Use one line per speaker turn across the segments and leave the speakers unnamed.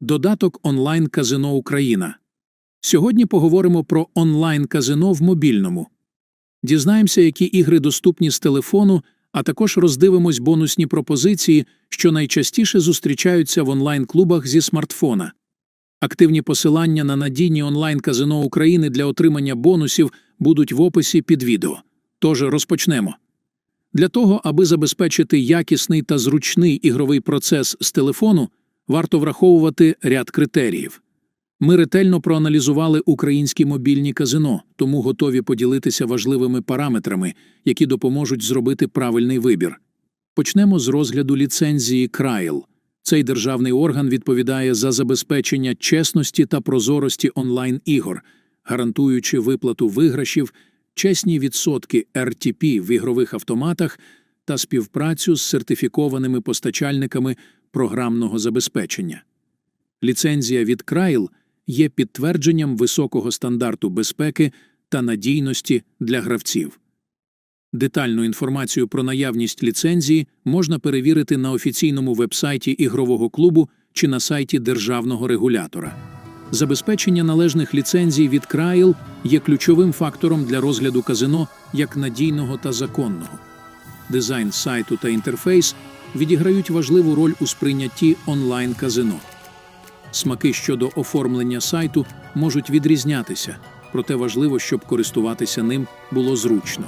Додаток онлайн казино Україна. Сьогодні поговоримо про онлайн казино в мобільному. Дізнаємося, які ігри доступні з телефону, а також роздивимось бонусні пропозиції, що найчастіше зустрічаються в онлайн-клубах зі смартфона. Активні посилання на надійні онлайн казино України для отримання бонусів будуть в описі під відео. Тож розпочнемо. Для того, аби забезпечити якісний та зручний ігровий процес з телефону, варто враховувати ряд критеріїв. Ми ретельно проаналізували українські мобільні казино, тому готові поділитися важливими параметрами, які допоможуть зробити правильний вибір. Почнемо з розгляду ліцензії Крайл. Цей державний орган відповідає за забезпечення чесності та прозорості онлайн-ігор, гарантуючи виплату виграшів, чесні відсотки RTP в ігрових автоматах та співпрацю з сертифікованими постачальниками програмного забезпечення. Ліцензія від Крайл є підтвердженням високого стандарту безпеки та надійності для гравців. Детальну інформацію про наявність ліцензії можна перевірити на офіційному вебсайті ігрового клубу чи на сайті державного регулятора. Забезпечення належних ліцензій від Крайл є ключовим фактором для розгляду казино як надійного та законного. Дизайн сайту та інтерфейс відіграють важливу роль у сприйнятті онлайн-казино. Смаки щодо оформлення сайту можуть відрізнятися, проте важливо, щоб користуватися ним було зручно.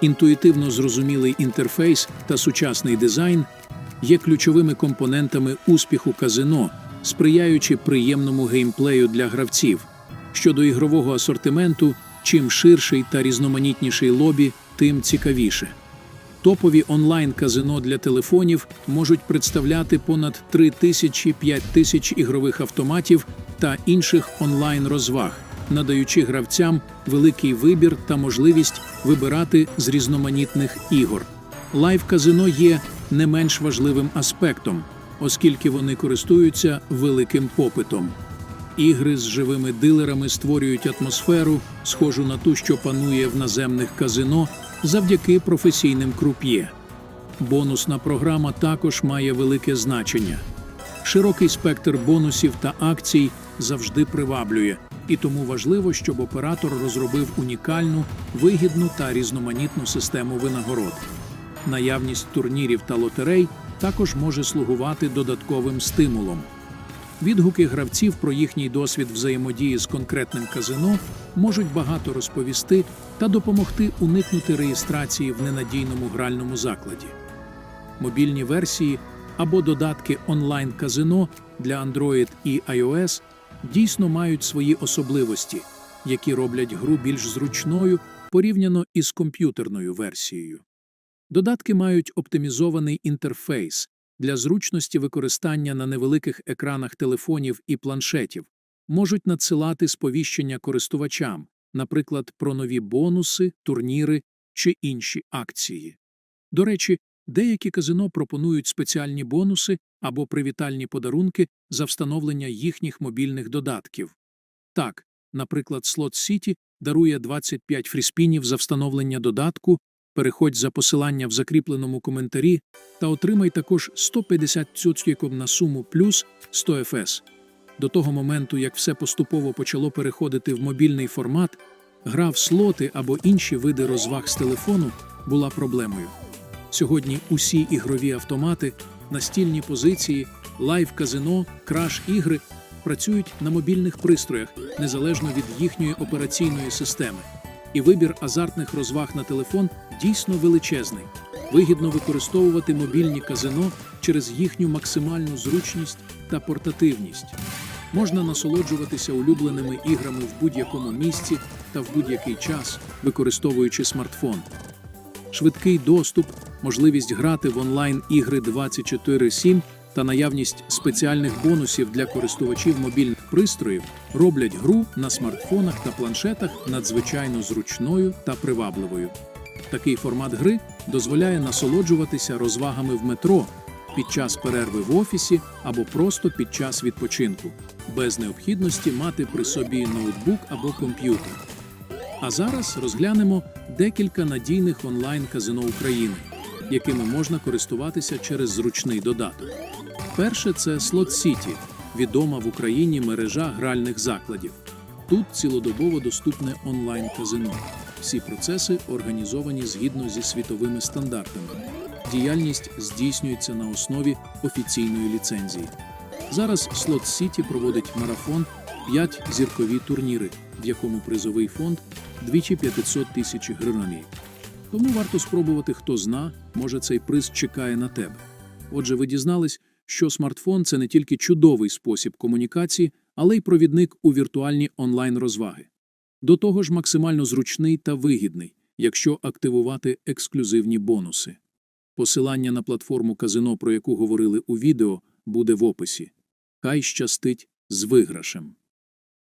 Інтуїтивно зрозумілий інтерфейс та сучасний дизайн є ключовими компонентами успіху казино, сприяючи приємному геймплею для гравців. Щодо ігрового асортименту, чим ширший та різноманітніший лобі, тим цікавіше. Топові онлайн-казино для телефонів можуть представляти понад 3 тисячі 5 тисяч ігрових автоматів та інших онлайн-розваг, надаючи гравцям великий вибір та можливість вибирати з різноманітних ігор. Лайв-казино є не менш важливим аспектом, оскільки вони користуються великим попитом. Ігри з живими дилерами створюють атмосферу, схожу на ту, що панує в наземних казино, завдяки професійним круп'є. Бонусна програма також має велике значення. Широкий спектр бонусів та акцій завжди приваблює, і тому важливо, щоб оператор розробив унікальну, вигідну та різноманітну систему винагород. Наявність турнірів та лотерей також може слугувати додатковим стимулом. Відгуки гравців про їхній досвід взаємодії з конкретним казино можуть багато розповісти та допомогти уникнути реєстрації в ненадійному гральному закладі. Мобільні версії або додатки онлайн-казино для Android і iOS дійсно мають свої особливості, які роблять гру більш зручною порівняно із комп'ютерною версією. Додатки мають оптимізований інтерфейс для зручності використання на невеликих екранах телефонів і планшетів, можуть надсилати сповіщення користувачам, наприклад, про нові бонуси, турніри чи інші акції. До речі, деякі казино пропонують спеціальні бонуси або привітальні подарунки за встановлення їхніх мобільних додатків. Так, наприклад, Slot City дарує 25 фріспінів за встановлення додатку, переходь за посилання в закріпленому коментарі та отримай також 150 цюцькіком на суму плюс 100 FS. До того моменту, як все поступово почало переходити в мобільний формат, гра в слоти або інші види розваг з телефону була проблемою. Сьогодні усі ігрові автомати, настільні позиції, лайв-казино, краш-ігри працюють на мобільних пристроях незалежно від їхньої операційної системи. І вибір азартних розваг на телефон дійсно величезний. Вигідно використовувати мобільні казино через їхню максимальну зручність та портативність. Можна насолоджуватися улюбленими іграми в будь-якому місці та в будь-який час, використовуючи смартфон. Швидкий доступ, можливість грати в онлайн ігри 24/7 та наявність спеціальних бонусів для користувачів мобільних пристроїв роблять гру на смартфонах та планшетах надзвичайно зручною та привабливою. Такий формат гри дозволяє насолоджуватися розвагами в метро під час перерви в офісі або просто під час відпочинку, без необхідності мати при собі ноутбук або комп'ютер. А зараз розглянемо декілька надійних онлайн-казино України, якими можна користуватися через зручний додаток. Перше це Slot City. Відома в Україні мережа гральних закладів. Тут цілодобово доступне онлайн-казино. Всі процеси організовані згідно зі світовими стандартами. Діяльність здійснюється на основі офіційної ліцензії. Зараз Slot City проводить марафон 5 зіркові турніри, в якому призовий фонд двічі 500 тисяч гривень. Тому варто спробувати, хто зна, може цей приз чекає на тебе. Отже, ви дізнались, що смартфон це не тільки чудовий спосіб комунікації, але й провідник у віртуальні онлайн-розваги. До того ж, максимально зручний та вигідний, якщо активувати ексклюзивні бонуси. Посилання на платформу казино, про яку говорили у відео, буде в описі. Хай щастить з виграшем.